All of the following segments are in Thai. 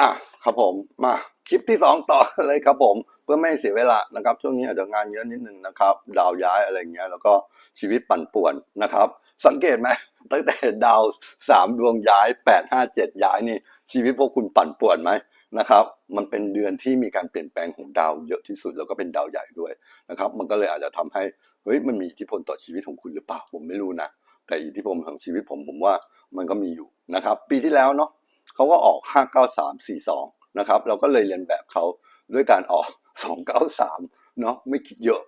อะครับผมมาคลิปที่สองต่อเลยครับผมเพื่อไม่เสียเวลานะครับ ช่วงนี้อาจจะงานเยอะนิดนึงนะครับ ดาวย้ายอะไรเงี้ยแล้วก็ชีวิตปั่นป่วนนะครับ สังเกตไหมตั้งแต่ดาวสามดวงย้ายแปดห้าเจ็ดย้ายนี่ ชีวิตพวกคุณปั่นป่วนไหมนะครับ มันเป็นเดือนที่มีการเปลี่ยนแปลงของดาวเยอะที่สุดแล้วก็เป็นดาวใหญ่ด้วยนะครับ มันก็เลยอาจจะทำให้เฮ้ยมันมีอิทธิพลต่อชีวิตของคุณหรือเปล่าผมไม่รู้นะแต่อิทธิพลของชีวิตผมผมว่ามันก็มีอยู่นะครับ ปีที่แล้วเนาะ เขาก็ออก 59342 นะครับ เราก็เลยเรียนแบบเขาด้วยการออก 293 เนาะไม่คิดเยอะ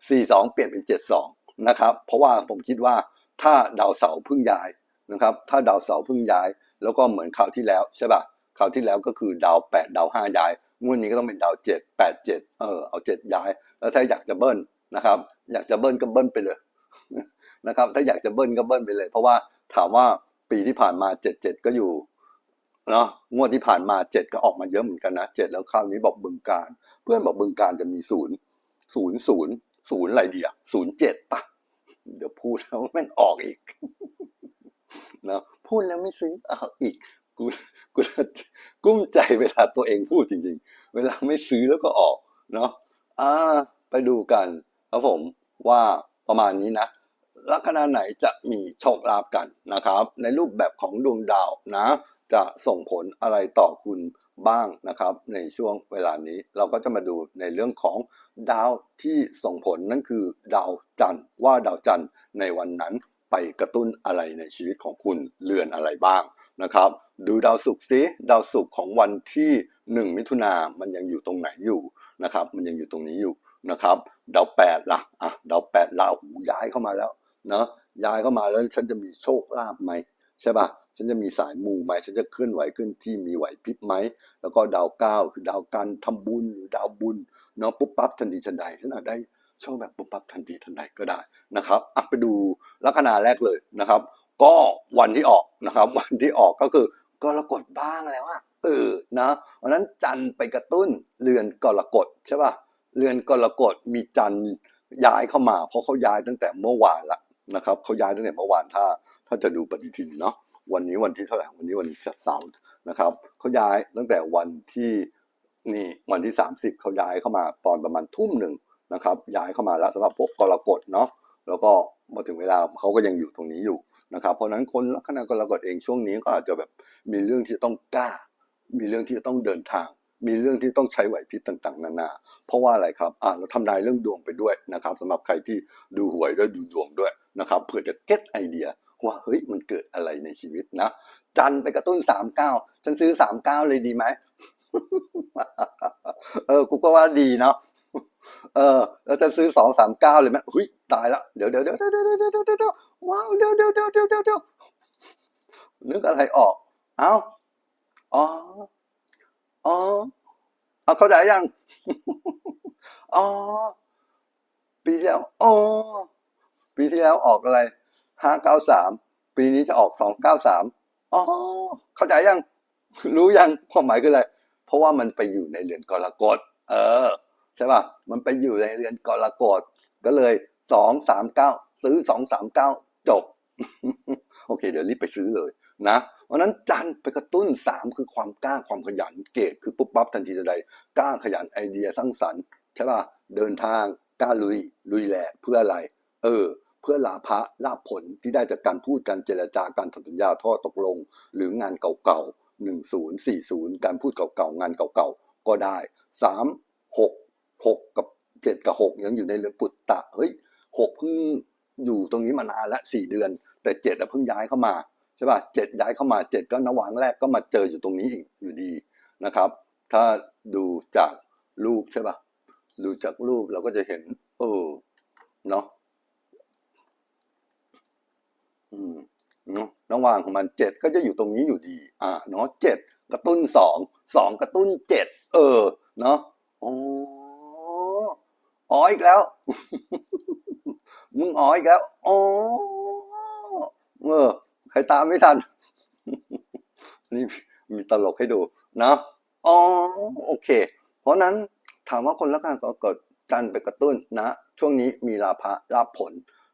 42 เปลี่ยนเป็น 72 นะครับ เพราะว่าผมคิดว่าถ้าดาวเสาร์เพิ่งย้ายนะครับ ถ้าดาวเสาร์เพิ่งย้าย แล้วก็เหมือนคราวที่แล้วใช่ป่ะคราวที่แล้วก็คือดาว 8 ดาว 5 ย้ายงวดนี้ก็ต้องเป็นดาว7 8 7 เออเอา 7 ย้าย แล้วถ้าอยากจะเบิ้ลนะครับ อยากจะเบิ้ลก็เบิ้ลไปเลยนะครับ ถ้าอยากจะเบิ้ลก็เบิ้ลไปเลย เพราะว่าถามว่าปีที่ผ่านมา 77 ก็อยู่ เนาะงวดที่ผ่านมาเจ็ดก็ออกมาเยอะเหมือนกันนะเจ็ดแล้วคราวนี้บอกบึงการ เพื่อนบอกบึงการจะมีศูนย์ศูนย์ศูนย์ศูนย์อะไรเดีอะศูนย์เจ็ดปะเดี๋ยวพูดแล้วแม่งออกอีกเนาะพูดแล้วไม่ซื้อเอาอีกกูกูกุ้มใจเวลาตัวเองพูดจริง ๆ เวลาไม่ซื้อแล้วก็ออกเนาะอ่าไปดูกันครับผมว่าประมาณนี้นะลัคนาไหนจะมีโชคลาภกันนะครับ ในรูปแบบของดวงดาวนะ จะส่งผลอะไรต่อคุณบ้างนะครับในช่วงเวลานี้เราก็จะมาดูในเรื่องของดาวที่ส่งผลนั่นคือ ดาวจันทร์ว่าดาวจันทร์ในวันนั้นไปกระตุ้นอะไรในชีวิตของคุณเรือนอะไรบ้างนะครับ ดูดาวศุกร์ซิดาวศุกร์ของวันที่ 1 มิถุนามันยังอยู่ตรงไหนอยู่นะครับมันยังอยู่ตรงนี้อยู่นะครับดาวแปดล่ะอะดาวแปดลาหูย้ายเข้ามาแล้วเนาะย้ายเข้ามาแล้วฉันจะมีโชคลาภไหม ใช่ปะฉันจะมีสายมูไหมฉันจะเคลื่อนไหวเคลื่อนที่มีไหวพริบไหม แล้วก็ดาวเก้าคือดาวการทำบุญหรือดาวบุญเนาะปุ๊บปั๊บทันทีทันใดฉันอาจได้โชคแบบปุ๊บปั๊บทันทีทันใดก็ได้นะครับอะไปดูลัคนาแรกเลยนะครับ ก็วันที่ออกนะครับ วันที่ออกก็คือกรกฎบ้างแล้วอะเออนะวันนั้นจันไปกระตุ้นเรือนกรกฎใช่ปะเรือนกรกฎมีจันย้ายเข้ามา เพราะเขาย้ายตั้งแต่เมื่อวานละนะครับเขาย้ายตั้งแต่เมื่อวานถ้าาจะดูปฏิทินเนาะวันนี้วันที่เท่าไหร่วันนี้วันเสาร์นะครับเขาย้ายตั้งแต่วันที่นี่วันที่ 30เขาย้ายเข้ามาตอนประมาณทุ่มหนึ่งนะครับย้ายเข้ามาแล้วสำหรับพวกกรกฎเนาะแล้วก็มาถึงเวลาเขาก็ยังอยู่ตรงนี้อยู่นะครับเพราะนั้นคนลัคนากรกฎเองช่วงนี้ก็อาจจะแบบมีเรื่องที่ต้องกล้า มีเรื่องที่ต้องเดินทาง มีเรื่องที่ต้องใช้ไหวพริบต่างๆ นานา เพราะว่าอะไรครับอ่าเราทำนายเรื่องดวงไปด้วยนะครับสำหรับใครที่ดูหวยด้วยดูดวงด้วยนะครับเผื่อจะเก็ตไอเดีย ว่าเฮ้ยมันเกิดอะไรในชีวิตนะจันไปกระตุ้นสามเก้าฉันซื้อสามเก้าเลยดีไหมเออกูก็ว่าดีเนาะเออแล้วจะซื้อสองสามเก้าเลยไหมเฮ้ยตายละเดี๋ยวเดี๋ยวเดี๋ยวเดี๋ยวเดี๋ยวเดี๋ยวเดี๋ยวว้าวเดี๋ยวเดี๋ยวเดี๋ยวเดี๋ยวเดี๋ยวเดี๋ยวนึกอะไรออก เอ้าอ๋ออ๋อเอาเข้าใจยังอ๋อปีที่แล้วอ๋อปีที่แล้วออกอะไร ห้าเก้าสามปีนี้จะออกสองเก้าสามอ๋อเข้าใจยัง รู้ยังความหมายคืออะไร เพราะว่ามันไปอยู่ในเรือนกรกฎเออใช่ป่ะมันไปอยู่ในเรือนกรกฎก็เลยสองสามเก้าซื้อสองสามเก้าจบ โอเค เดี๋ยวรีบไปซื้อเลยนะเพราะนั้นจันไปกระตุ้นสามคือความกล้าความขยันเกตคือปุ๊บปั๊บทันทีทันใดกล้าขยันไอเดียสร้างสรรค์ใช่ป่ะเดินทางกล้าลุยลุยแหลกเพื่ออะไร เออ เพื่อลาภะลาผลที่ได้จากการพูดการเจรจาการทำสัญญาท่อตกลง หรืองานเก่าๆหนึ่งศูนย์สี่ศูนย์การพูดเก่าๆงานเก่าๆก็ได้สามหกหกกับเจ็ดกับหกยังอยู่ในเรือนปุตตะเฮ้ยหกเพิ่งอยู่ตรงนี้มานานละสี่เดือน แต่เจ็ดเพิ่งย้ายเข้ามาใช่ป่ะเจ็ดย้ายเข้ามาเจ็ดก็นวังแรกก็มาเจออยู่ตรงนี้อีกอยู่ดีนะครับ ถ้าดูจากรูปใช่ป่ะดูจากรูปเราก็จะเห็น เออเนาะ อืมเนาะระหว่างของมันเจ็ดก็จะอยู่ตรงนี้อยู่ดี อ่าเนาะเจ็ดกระตุ้นสองสองกระตุ้นเจ็ดเออ เนาะอ๋ออ๋ออีกแล้ว มึงอ๋ออีกแล้วอ๋อเออใครตามไม่ทัน นี่มีตลกให้ดูนะอ๋อโอเค เพราะนั้นถามว่าคนละกันก็เกิดจันทร์ไปกระตุ้นนะ ช่วงนี้มีลาภะลาผล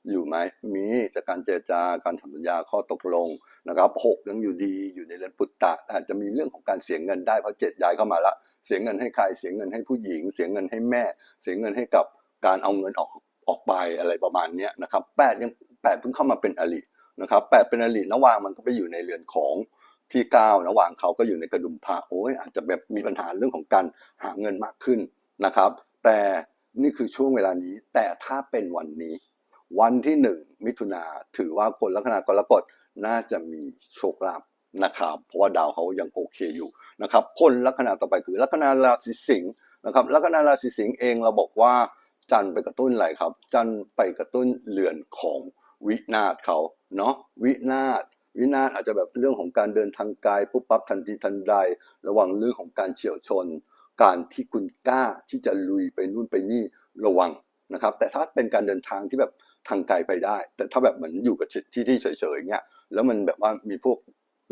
อยู่ไหมมีจากการเจรจาการทำสัญญาข้อตกลงนะครับหกยังอยู่ดีอยู่ในเรือนปุตตะ อาจจะมีเรื่องของการเสียเงินได้เพราะเจ็ดย้ายเข้ามาล้วเสียเงินให้ใครเสียเงินให้ผู้หญิง เสียเงินให้แม่ เสียเงินให้กับการเอาเงินออกออกไปอะไรประมาณนี้นะครับแปดยังแปดเพิ่งเข้ามาเป็นอลินะครับแปดเป็นอลินวางมันก็ไปอยู่ในเรือนของที่เก้านะวางเขาก็อยู่ในกระดุมพระโอ้ยอาจจะแบบมีปัญหาเรื่องของการหาเงินมากขึ้นนะครับ แต่นี่คือช่วงเวลานี้แต่ถ้าเป็นวันนี้ วันที่หนึ่งมิถุนาถือว่าคนลัคนากรกฎน่าจะมีโชคลาภนะครับ เพราะว่าดาวเขายังโอเคอยู่นะครับ คนลัคนาต่อไปคือลัคนาราศีสิงห์นะครับลัคนาราศีสิงห์เองเราบอกว่าจันทร์ไปกระตุ้นอะไรครับ จันทร์ไปกระตุ้นเรือนของวินาศเขาเนาะวินาศวินาศอาจจะแบบเรื่องของการเดินทางไกลปุ๊บปั๊บทันทีทันใด ระวังเรื่องของการเฉียวชน การที่คุณกล้าที่จะลุยไปนู่นไปนี่ระวังนะครับ แต่ถ้าเป็นการเดินทางที่แบบ ทางไกลไปได้ แต่ถ้าแบบเหมือนอยู่กับที่ที่เฉยๆเงี้ยแล้วมันแบบว่ามีพวก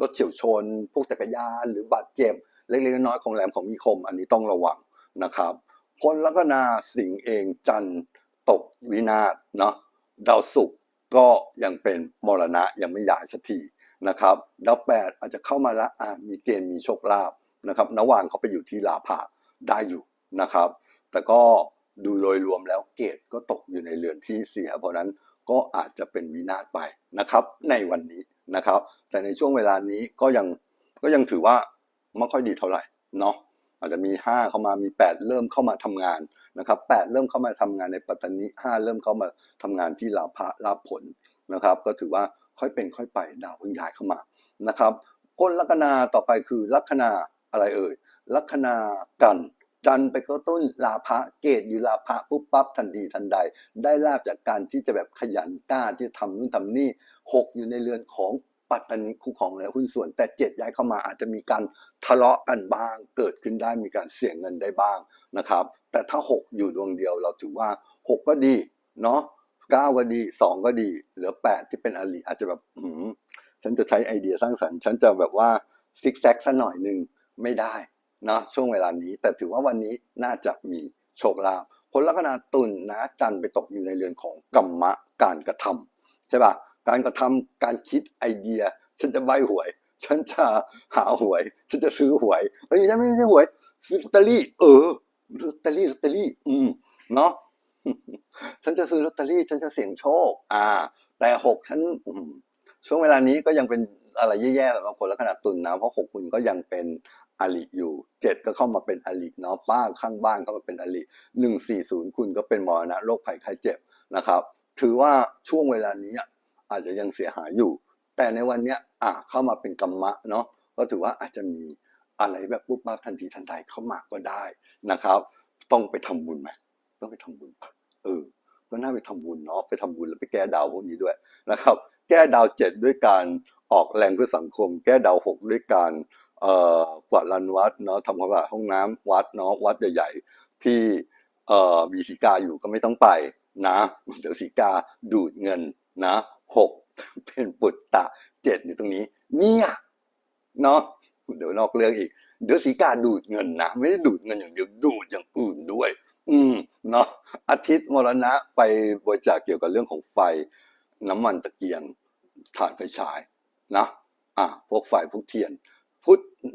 รถเฉียวชน พวกจักรยานหรือบาดเจ็บเล็กๆน้อยๆของแหลมของมีคม อันนี้ต้องระวังนะครับคนลัคนาสิงเองจันตกวินาศเนาะดาวศุกร์ก็ยังเป็นมรณะยังไม่ย้ายสักทีนะครับดาวแปดอาจจะเข้ามาละอ่ามีเกณฑ์มีโชคลาภนะครับนวางเขาไปอยู่ที่ลาภะได้อยู่นะครับ แต่ก็ ดูโดยรวมแล้วเกตก็ตกอยู่ในเรือนที่เสีย เพราะนั้นก็อาจจะเป็นวินาศไปนะครับ ในวันนี้นะครับ แต่ในช่วงเวลานี้ก็ยังก็ยังถือว่าไม่ค่อยดีเท่าไหร่เนาะอาจจะมี 5 เข้ามามี 8 เริ่มเข้ามาทำงานนะครับ8เริ่มเข้ามาทำงานในปัตตานี5เริ่มเข้ามาทำงานที่ลาภะลาผลนะครับ ก็ถือว่าค่อยเป็นค่อยไปดาวเพิ่งย้ายเข้ามานะครับคนลัคนาต่อไปคือลัคนาอะไรเอ่ยลัคนากัน จันไปกระตุ้นลาภะเกตอยู่ลาภะปุ๊บปั๊บทันทีทันใด ได้ลาบจากการที่จะแบบขยันกล้าที่จะทำนู่นทำนี่หกอยู่ในเรือนของปัตตานีคู่ของและหุ้นส่วน แต่เจ็ดย้ายเข้ามาอาจจะมีการทะเลาะกันบ้าง เกิดขึ้นได้มีการเสี่ยงเงินได้บ้างนะครับ แต่ถ้าหกอยู่ดวงเดียวเราถือว่าหกก็ดีเนาะเก้าก็ดีสองก็ดี เหลือแปดที่เป็นอลิอาจจะแบบอืมฉันจะใช้ไอเดียสร้างสรรค์ ฉันจะแบบว่าซิกแซกสักหน่อยหนึ่งไม่ได้ นะช่วงเวลานี้ แต่ถือว่าวันนี้น่าจะมีโชคลาภคนลัคนาตุลนะจันไปตกอยู่ในเรือนของกรรมะการกระทำใช่ป่ะการกระทำการคิดไอเดีย ฉันจะใบหวย ฉันจะหาหวย ฉันจะซื้อหวยเอ้ยฉันไม่ใช่หวยซื้อลอตเตอรี่ เออลอตเตอรี่ลอตเตอรี่ อืมเนาะฉันจะซื้อลอตเตอรี่ ฉันจะเสี่ยงโชค อ่า แต่หกฉันช่วงเวลานี้ก็ยังเป็นอะไรแย่ๆสำหรับคนลัคนาตุลนะเพราะหกคุณก็ยังเป็น อลิอยู่เจ็ดก็เข้ามาเป็นอลิเนาะป้าข้างบ้านเข้ามาเป็นอลิหนึ่งสี่ศูนย์คุณก็เป็นมรณะโรคภัยไข้เจ็บนะครับ ถือว่าช่วงเวลานี้อาจจะยังเสียหายอยู่ แต่ในวันเนี้ยอะเข้ามาเป็นกรรมะเนาะก็ถือว่าอาจจะมีอะไรแบบปุ๊บปั๊บทันทีทันใดเข้ามาก็ได้นะครับ ต้องไปทำบุญไหมต้องไปทำบุญปะเออก็น่าไปทำบุญเนาะไปทำบุญแล้วไปแก้ดาวพวกนี้ด้วยนะครับ แก้ดาวเจ็ดด้วยการออกแรงเพื่อสังคม แก้ดาวหกด้วยการ กวาดลานวัดเนาะทำความสะอาดห้องน้ำวัดเนาะวัดใหญ่ๆ ที่เอ่อมีสีกาอยู่ก็ไม่ต้องไปนะเดี๋ยวสีกาดูดเงินนะหกเป็นปุตตะเจ็ดอยู่ตรงนี้ เนี่ยเนาะเดี๋ยวนอกเรื่องอีก เดี๋ยวสีกาดูดเงินนะไม่ได้ดูดเงินอย่างเดียวดูดอย่างอื่นด้วย อืมเนาะอาทิตย์มรณะไปบริจาคเกี่ยวกับเรื่องของไฟ น้ำมันตะเกียงถ่านไฟฉายนะอะพวกไฟพวกเทียน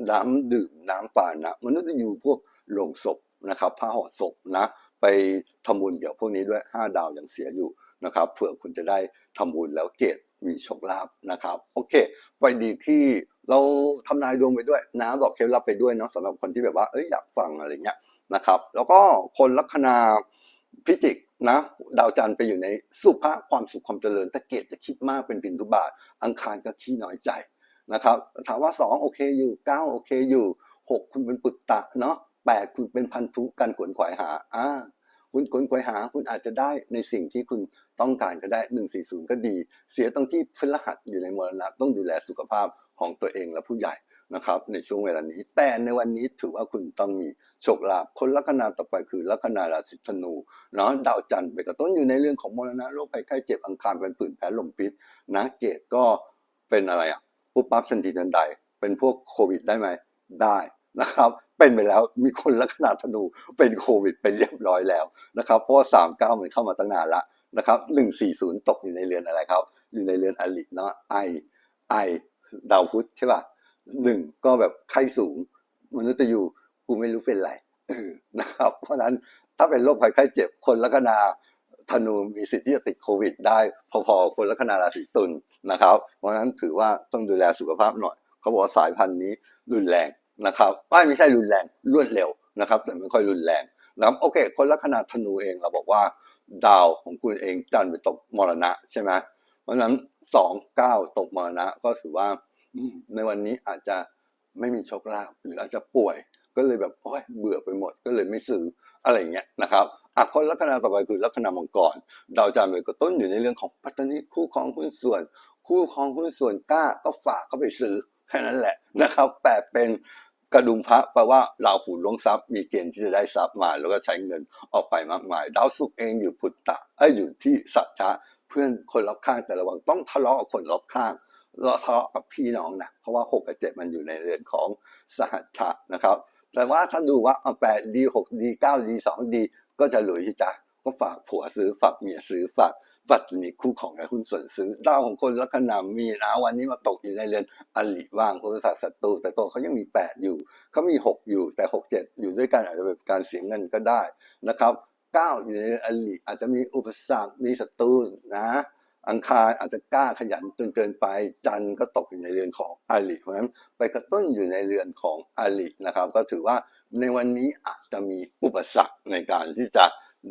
น้ำดื่มน้ำปานะมนุษย์จะอยู่พวกโลงศพนะครับผ้าห่อศพนะ ไปทำบุญเกี่ยวกับพวกนี้ด้วยห้าดาวยังเสียอยู่นะครับเผื่อคุณจะได้ทำบุญแล้วเกตมีโชคลาภนะครับ โอเค ไปดีที่เราทำนายดวงไปด้วยนะบอกเคล็ดลับไปด้วยเนาะสำหรับคนที่แบบว่าเอ้ยอยากฟังอะไรเงี้ยนะครับ แล้วก็คนลัคนาพิจิกนะดาวจันทร์ไปอยู่ในสุภาพความสุขความเจริญต่เกตจะคิดมากเป็นพินทุบาท อังคารก็ขี้น้อยใจ นะครับถามว่าสองโอเคอยู่เก้าโอเคอยู่หกคุณเป็นปุตตะเนาะแปดคุณเป็นพันธุการขวนขวายหาอ่าคุณขวนขวายหาคุณอาจจะได้ในสิ่งที่คุณต้องการก็ได้หนึ่งสี่ศูนย์ก็ดี เสียตรงที่พฤหัสอยู่ในมรณะต้องดูแลสุขภาพของตัวเองและผู้ใหญ่นะครับในช่วงเวลานี้ แต่ในวันนี้ถือว่าคุณต้องมีโชคลาภคนลัคนาต่อไปคือลัคนาราศีธนูเนาะดาวจันทร์ไปกระต้นอยู่ในเรื่องของมรณะโรคภัยไข้เจ็บอังคารเป็นผื่นแพ้ลมพิษนะเกตก็เป็นอะไรอะ ปุ๊บปั๊บทันทีทันใด เป็นพวกโควิดได้ไหมได้นะครับ เป็นไปแล้วมีคนลักษณะธนูเป็นโควิดเป็นเรียบร้อยแล้วนะครับ เพราะว่าสามเก้ามันเข้ามาตั้งนานละนะครับหนึ่งสี่ศูนย์ตกอยู่ในเรือนอะไรครับ อยู่ในเรือนอลิเนาะไอไอดาวพุธใช่ป่ะหนึ่งก็แบบไข้สูงมนุษย์ยูกูไม่รู้เป็นไรนะครับ เพราะนั้นถ้าเป็นโรคภัยไข้เจ็บคนลัคนา ธนูมีสิทธิ์ที่จะติดโควิด ได้พอๆคนลัคนาราศีตุลนะครับ เพราะฉะนั้นถือว่าต้องดูแลสุขภาพหน่อย เขาบอกว่าสายพันธุ์นี้รุนแรงนะครับไม่ไม่ใช่รุนแรงรวดเร็วนะครับ แต่ไม่ค่อยรุนแรงนะครับโอเค คนลัคนาธนูเองเราบอกว่า ดาวของคุณเองจันทร์ไปตกมรณะใช่ไหมเพราะฉะนั้นสองเก้าตกมรณะก็ถือว่าในวันนี้อาจจะไม่มีโชคลาภหรืออาจจะป่วย ก็เลยแบบโอ้ยเบื่อไปหมดก็เลยไม่ซื้ออะไรเงี้ยนะครับอะคนลัคนาต่อไปคือลัคนามังกรดาวจันทร์เลยก็ต้นอยู่ในเรื่องของปัตตานีคู่ครองหุ้นส่วน คู่ครองหุ้นส่วนกล้าก็ฝากเข้าไปซื้อแค่นั้นแหละนะครับแปลเป็นกระดุมพระแปลว่าราหูล้วงทรัพย์มีเกณฑ์ที่จะได้ทรัพย์มา แล้วก็ใช้เงินออกไปมากมาย ดาวศุกร์เองอยู่พุทธะเอ้อยู่ที่สัจจะเพื่อนคนรอบข้างแต่ระวังต้องทะเลาะกับคนรอบข้างเราทะเลาะกับพี่น้องนะเพราะว่าหกกับเจ็ดมันอยู่ในเรือนของสหัชชะนะครับ แต่ว่าถ้าดูว่าเอาแปดดีหกดีเก้าดีสองดีก็จะหลุยจ้ะก็ฝากผัวซื้อฝากเมียซื้อฝากปัตตานีคู่ของและหุ้นส่วนซื้อดาวของคนลัคนามีนะวันนี้มาตกอยู่ในเรือนอลิว่างอุปสรรคศัตรูแต่ตัวเขายังมีแปดอยู่เขามีหกอยู่แต่หกเจ็ดอยู่ด้วยกันอาจจะเป็นการเสียเงินก็ได้นะครับเก้าอยู่ในอลิอาจจะมีอุปสรรคมีศัตรูนะ อังคารอาจจะกล้าขยันจนเกินไป จันก็ตกอยู่ในเรือนของอาลิเพราะฉะนั้นไปกระตุ้นอยู่ในเรือนของอาลินะครับ ก็ถือว่าในวันนี้อาจจะมีอุปสรรคในการที่จะ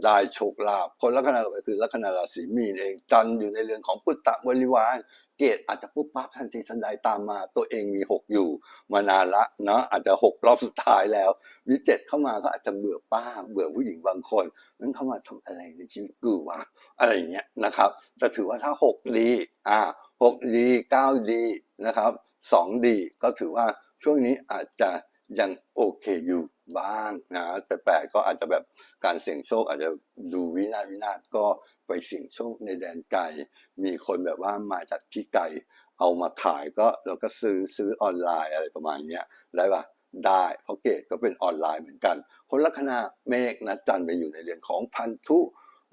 ได้โชคลาภคนลัคนาต่อไปคือลัคนาราศีมีนเองจันอยู่ในเรือนของปุตตะบริวาร เกตอาจจะปุ๊บปั๊บทันทีทันใดตามมา ตัวเองมีหกอยู่ มานานละเนาะอาจจะหกรอบสุดท้ายแล้ววิเจ็ดเข้ามาก็อาจจะเบื่อป้า เบื่อผู้หญิงบางคนนั้นเข้ามาทำอะไรในชีวิตกูวะอะไรอย่างเงี้ยนะครับแต่ถือว่าถ้าหกดีอ่าหกดีเก้าดีนะครับสองดีก็ถือว่าช่วงนี้อาจจะยังโอเคอยู่ บ้างนะแต่แปลกก็อาจจะแบบการเสี่ยงโชคอาจจะดูวินาศวินาศก็ไปเสี่ยงโชคในแดนไกล มีคนแบบว่ามาจากที่ไกลเอามาขายก็เราก็ซื้อซื้อออนไลน์อะไรประมาณเนี้ยได้ปะได้เพราะเกตก็เป็นออนไลน์เหมือนกัน คนลัคนาเมฆนะจันไปอยู่ในเรือนของพันธุ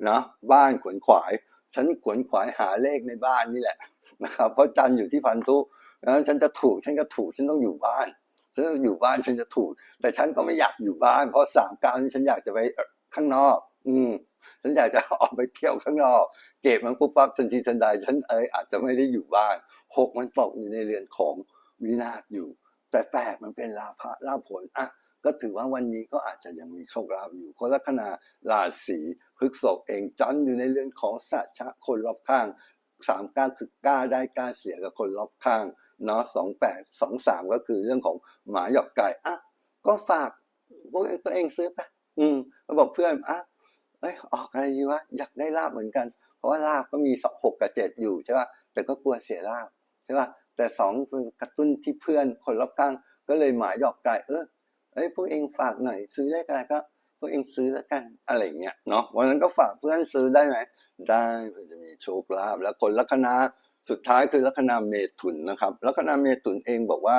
นะบ้านขวนขวายฉันขวนขวายหาเลขในบ้านนี่แหละนะครับเพราะจันอยู่ที่พันธุนั้นฉันจะถูกฉันก็ถูกฉันต้องอยู่บ้าน ฉันต้องอยู่บ้านฉันจะถูก แต่ฉันก็ไม่อยากอยู่บ้าน เพราะสามเก้ารฉันอยากจะไปข้างนอก อืมฉันอยากจะออกไปเที่ยวข้างนอก เก็บมันปุ๊บปั๊บทันทีทันใดฉันเอยอาจจะไม่ได้อยู่บ้านหกมันตกอยู่ในเรือนของวินาศอยู่ แต่แปดมันเป็นลาภะลาภผลอะก็ถือว่าวันนี้ก็อาจจะยังมีโชคลาภอยู่คนลัคนาราศีพฤกษภเองจัณ์อยู่ในเรือนของสัจจะคนรอบข้างสามก้าคือกล้าได้กล้าเสียกับคนรอบข้าง เนาะสองแปดสองสามก็คือเรื่องของหมาหยอกไก่อะก็ฝากพวกเองตัวเองซื้อไปอืมก็บอกเพื่อนอะเอ้ยออกอะไรดีวะอยากได้ลาบเหมือนกัน เพราะว่าลาบก็มีสองหกกับเจ็ดอยู่ใช่ป่ะแต่ก็กลัวเสียลาบใช่ป่ะแต่สองกระตุ้นที่เพื่อนคนรอบข้างก็เลยหมายหยอกไก่เออเอ้ยพวกเองฝากหน่อยซื้อเลขอะไก็พวกเองซื้อแล้วกันอะไรเงี้ยเนาะวันนั้นก็ฝากเพื่อนซื้อได้ไหมได้เพื่อจะมีโชคลาภแล้วคนลัคนา สุดท้ายคือลัคนาเมถุนนะครับลัคนาเมถุนเองบอกว่า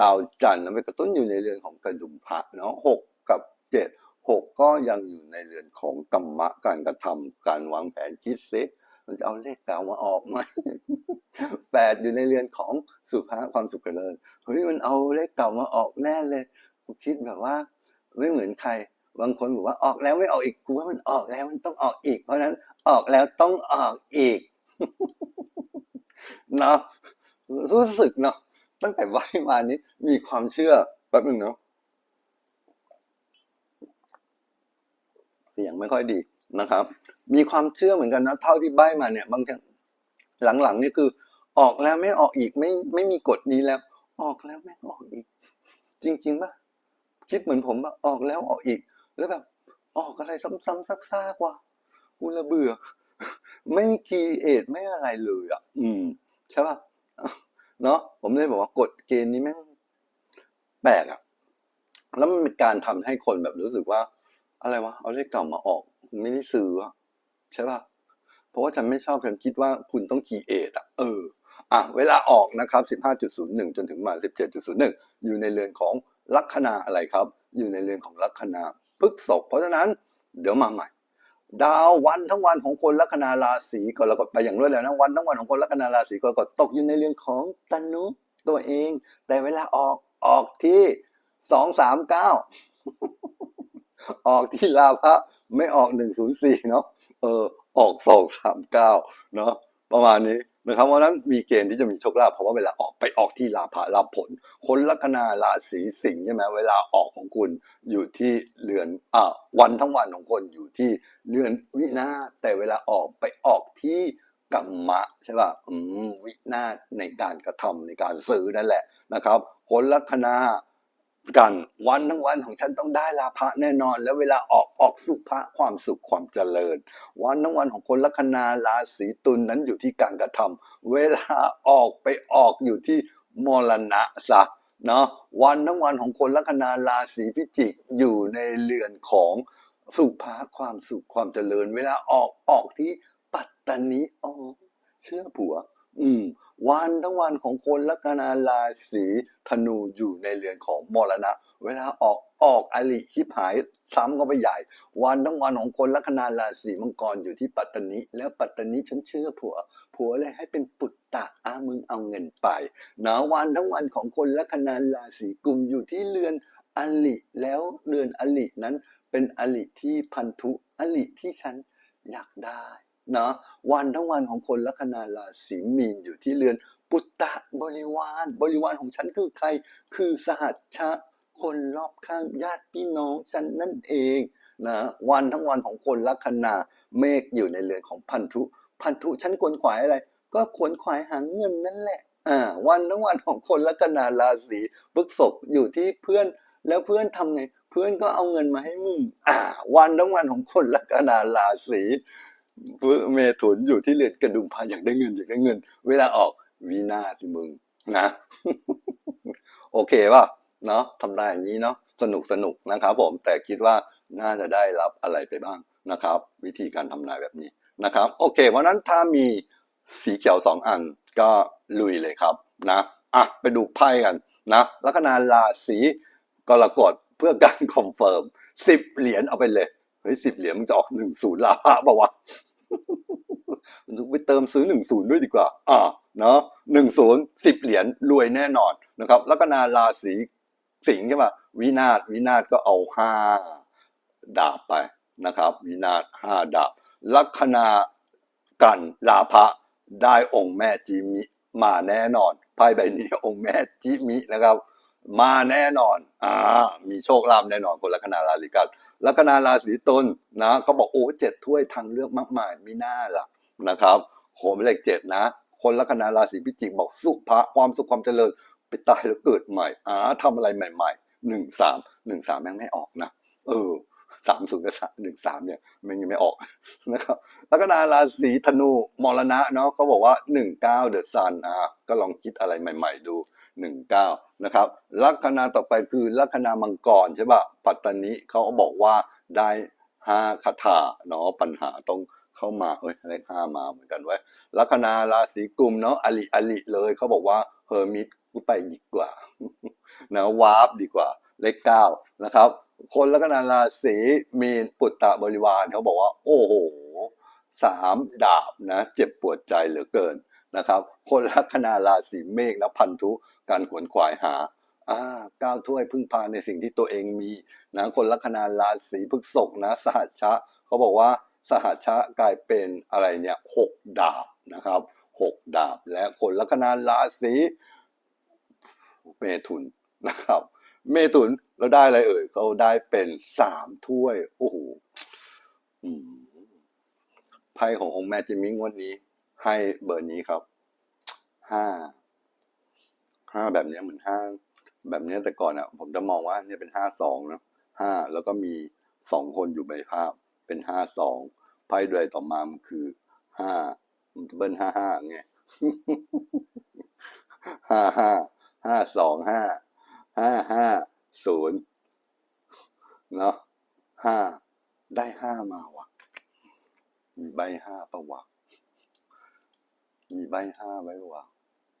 ดาวจันทร์นะไปกระตุ้นอยู่ในเรือนของกระดุมพระเนาะหกกับเจ็ดหกก็ยังอยู่ในเรือนของกรรมะการกระทำการวางแผนคิดเซมันจะเอาเลขเก่ามาออกไหมแปดอยู่ในเรือนของสุภาพความสุขเจริญเฮ้ยมันเอาเลขเก่ามาออกแน่เลยกูคิดแบบว่า ไม่เหมือนใคร บางคนบอกว่าออกแล้วไม่ออกอีกกูว่ามันออกแล้วมันต้องออกอีก เพราะนั้นออกแล้วต้องออกอีก เนาะรู้สึกเนาะตั้งแต่ไหวมานี้มีความเชื่อแป๊บหนึ่งเนาะเสียงไม่ค่อยดีนะครับ มีความเชื่อเหมือนกันนะเท่าที่ใบ้มาเนี่ย บางทีหลังๆนี่คือ ออกแล้วไม่ออกอีกไม่ไม่มีกฎนี้แล้ว ออกแล้วไม่ออกอีก จริงๆป่ะคิดเหมือนผมป่ะออกแล้วออกอีก แล้วแบบ ออกอะไรซ้ำๆซักๆว่ะกูละเบื่อ ไม่คีเอทไม่อะไรเลยอะ อืม ใช่ป่ะเนาะผมเลยบอกว่ากฎเกณฑ์นี้แม่งแปลกอะ แล้วมันเป็นการทำให้คนแบบรู้สึกว่า อะไรวะ เอาเลขเก่ามาออกไม่ได้ซื้ออะใช่ป่ะ เพราะว่าฉันไม่ชอบฉันคิดว่าคุณต้องคีเอทอะ เออ อะ เวลาออกนะครับ 15.01 จนถึงมา 17.01 อยู่ในเรือนของลัคนาอะไรครับ อยู่ในเรือนของลัคนาพฤกษภเพราะฉะนั้นเดี๋ยวมาใหม่ ดาววันทั้งวันของคนลัคนาราศีก็เราก็ไปอย่างรวดเร็วนะวันทั้งวันของคนลัคนาราศีก็ก็ตกอยู่ในเรื่องของตนุตัวเอง แต่เวลาออกออกที่สองสามเก้าออกที่ลาภะไม่ออกหนึ่งศูนย์สี่เนาะเออออกสองสามเก้าเนาะประมาณนี้ นะครับเพราะนั้นมีเกณฑ์ที่จะมีโชคลาภเพราะว่าเวลาออกไปออกที่ลาภะรับผล คนลัคนาราศีสิงห์ใช่ไหมเวลาออกของคุณอยู่ที่เรือนอ่าวันทั้งวันของคนอยู่ที่เรือนวินาศแต่เวลาออกไปออกที่กรรมะใช่ป่ะอืมวินาศในการกระทำในการซื้อนั่นแหละนะครับ คนลัคนา กัน วันทั้งวันของฉันต้องได้ลาภะแน่นอน แล้วเวลาออกออกสุภะความสุขความเจริญ วันทั้งวันของคนลัคนาราศีตุลนั้นอยู่ที่การกระทำเวลาออกไปออกอยู่ที่มรณะซะเนาะวันทั้งวันของคนลัคนาราศีพิจิกอยู่ในเรือนของสุภาความสุขความเจริญ เวลาออกออกที่ปัตตานีอ๋อเชื่อผัว อืม วันทั้งวันของคนลัคนาราศีธนูอยู่ในเรือนของมรณะ เวลาออกออกอลิชิบหายซ้ำก็ไปใหญ่ วันทั้งวันของคนลัคนาราศีมังกรอยู่ที่ปัตตานีแล้วปัตตานีฉันเชื่อผัว ผัวเลยให้เป็นปุตตะอามึงเอาเงินไปหนะวันทั้งวันของคนลัคนาราศีกุมอยู่ที่เรือนอลิแล้วเรือนอลินั้นเป็นอลิที่พันธุอลิที่ฉันอยากได้ นะวันทั้งวันของคนลัคนาราศีมีนอยู่ที่เรือนปุตตะบริวาร บริวารของฉันคือใคร คือสหัชชะ คนรอบข้างญาติพี่น้องฉันนั่นเองนะวันทั้งวันของคนลัคนาเมฆอยู่ในเรือนของพันธุ พันธุฉันควรขวายอะไร ก็ควรขวายหาเงินนั่นแหละอ่าวันทั้งวันของคนลัคนาราศีพฤษภอยู่ที่เพื่อนแล้วเพื่อนทำไง เพื่อนก็เอาเงินมาให้มึงอ่า วันทั้งวันของคนลัคนาราศี เมถุนอยู่ที่เรือนกระดุมพาอยากได้เงินอยากได้เงิน เวลาออกวินาสิมึงนะ โอเคป่ะเนาะทำได้อย่างนี้เนาะสนุกสนุกนะครับผมแต่คิดว่าน่าจะได้รับอะไรไปบ้างนะครับ วิธีการทำนายแบบนี้นะครับ โอเคเพราะนั้นถ้ามีสีเขียวสองอันก็ลุยเลยครับนะอะไปดูไพ่กันนะลัคนาราศีกรกฎเพื่อการคอนเฟิร์มสิบเหรียญเอาไปเลยเฮ้ยสิบเหรียญมันจะออกหนึ่งศูนย์ลาภะปะวะ ไปเติมซื้อหนึ่งศูนย์ด้วยดีกว่า อ่า เนาะหนึ่งศูนย์สิบเหรียญรวยแน่นอนนะครับ แล้วก็นาราศีสิงห์ใช่ป่ะวินาศวินาศก็เอาห้าดาบไปนะครับ วินาศห้าดาบลัคนากันลาภะได้องค์แม่จิมิมาแน่นอนไพ่ใบนี้องค์แม่จิมินะครับ มาแน่นอน อ่า มีโชคลาภแน่นอนคนลัคนาราศีกันลัคนาราศีตุลนะ ก็บอกโอ้เจ็ดถ้วยทางเลือกมากมายมีหน้าล่ะนะครับโหมเลขเจ็ดนะ คนลัคนาราศีพิจิกบอกสุภะความสุขความเจริญไปตายแล้วเกิดใหม่อ่าทำอะไรใหม่ๆหนึ่งสามหนึ่งสามแม่งไม่ออกนะเออสามศูนย์กับหนึ่งสามเนี่ยแม่งยังไม่ออกนะครับลัคนาราศีธนูมรณะเนาะเขาบอกว่าหนึ่งเก้าเดอะซันอะก็ลองคิดอะไรใหม่ ๆ ดู หนึ่งเก้านะครับลัคนาต่อไปคือลัคนามังกรใช่ปะปัตตานีเขาบอกว่าได้ห้าคาถาเนาะปัญหาต้องเข้ามาเอ้ยเลขห้ามาเหมือนกันไว้ลัคนาราศีกุมเนาะอลิอลิเลยเขาบอกว่าเฮอร์มิตกูไปดีกว่านะวาร์ปดีกว่า เลขเก้านะครับ คนลัคนาราศีมีนปุตตะบริวารเขาบอกว่า โอ้โหสามดาบนะ เจ็บปวดใจเหลือเกิน นะครับ คนลัคนาราศีเมษและพันธุการขวนขวายหาอ่าก้าวถ้วยพึ่งพาในสิ่งที่ตัวเองมีนะคนลัคนาราศีพฤษภนะสหัชชะเขาบอกว่าสหัชชะกลายเป็นอะไรเนี่ยหกดาบนะครับหกดาบ และคนลัคนาราศีเมถุนนะครับ เมถุนแล้วได้อะไรเอ่ยเขาได้เป็นสามถ้วยโอ้โหไพ่ขององค์แม่จิมมิ่งวันนี้ ให้เบอร์นี้ครับ ห้า ห้าแบบนี้เหมือนห้า แบบนี้แต่ก่อนอะ ผมจะมองว่าเนี่ยเป็นห้าสองนะห้าแล้วก็มีสองคนอยู่ในภาพ เป็นห้าสองไพ่ด้วยต่อมามันคือห้ามันจะเบิ้ลห้าห้าไงห้าห้าห้าสองห้าห้าห้าศูนย์เนาะห้าได้ห้ามาว่ะ มีใบห้าประวะ มีใบห้าไว้ปะวะ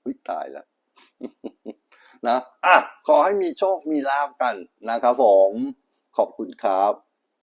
อุ้ยตายแล้วนะอะขอให้มีโชคมีลาบกันนะครับผม ขอบคุณครับ